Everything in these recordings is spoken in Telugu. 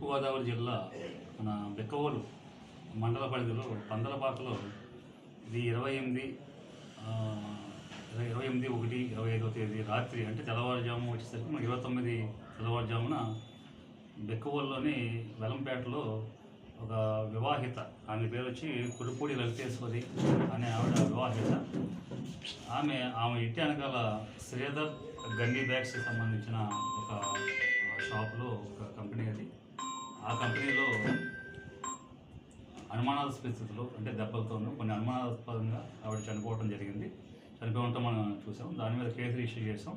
తూర్పుగోదావరి జిల్లా మన బెక్కవోలు మండల పరిధిలో పందలపాకలో ఇది ఇరవై ఎనిమిది ఇరవై ఎనిమిది ఒకటి ఇరవై ఐదవ తేదీ రాత్రి అంటే తెల్లవారుజాము వచ్చేసరికి మనకి ఇరవై తొమ్మిది తెల్లవారుజామున బెక్కవోలులోని వెలంపేటలో ఒక వివాహిత ఆమె పేరు వచ్చి కురుపూడి లలితేశ్వరి అనే ఆవిడ వివాహిత. ఆమె ఆమె ఇంటి వెనకాల శ్రీధర్ గండి బ్యాగ్స్కి సంబంధించిన ఒక షాప్లో ఒక కంపెనీ అది. ఆ కంపెనీలో అనుమానాస్పద స్థితిలో అంటే దెబ్బలతోనూ కొన్ని అనుమానాస్పదంగా ఆవిడ చనిపోవడం జరిగింది. చనిపోవటం మనం చూసాం. దాని మీద కేసు రిజిస్టర్ చేసాం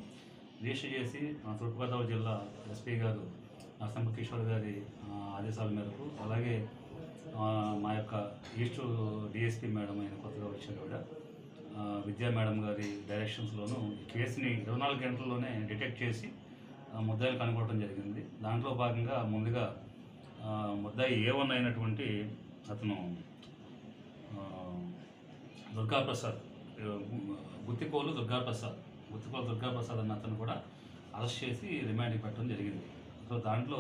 రిజిస్టర్ చేసి మన తూర్పుగోదావరి జిల్లా ఎస్పీ గారు నరసింహ కిషోర్ గారి ఆదేశాల మేరకు అలాగే మా యొక్క ఈస్ట్ డిఎస్పీ మేడం అయిన కొత్తగా వచ్చిన కూడా విద్యా మేడం గారి డైరెక్షన్స్లోనూ ఈ కేసుని ఇరవై నాలుగు గంటల్లోనే డిటెక్ట్ చేసి ముద్దాయిలు కనుగొనడం జరిగింది. దాంట్లో భాగంగా ముందుగా ముద్దాయి ఏ వన్ అయినటువంటి అతను దుర్గాప్రసాద్ గుత్తికోలు దుర్గాప్రసాద్ గుత్తికోలు దుర్గాప్రసాద్ అన్న అతను కూడా అరెస్ట్ చేసి రిమాండ్కి పెట్టడం జరిగింది. సో దాంట్లో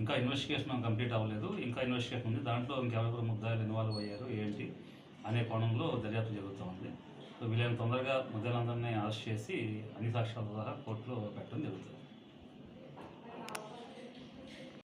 ఇంకా ఇన్వెస్టిగేషన్ కంప్లీట్ అవ్వలేదు. ఇంకా ఇన్వెస్టిగేషన్ ఉంది. దాంట్లో ఇంకెవరెవరు ముద్దాయిలు ఇన్వాల్వ్ అయ్యారు ఏంటి అనే కోణంలో దర్యాప్తు జరుగుతూ ఉంది. సో వీలైన తొందరగా ముద్దాయిలందరినీ అరెస్ట్ చేసి అన్ని సాక్ష్యాల ద్వారా కోర్టులో పెట్టడం జరుగుతుంది.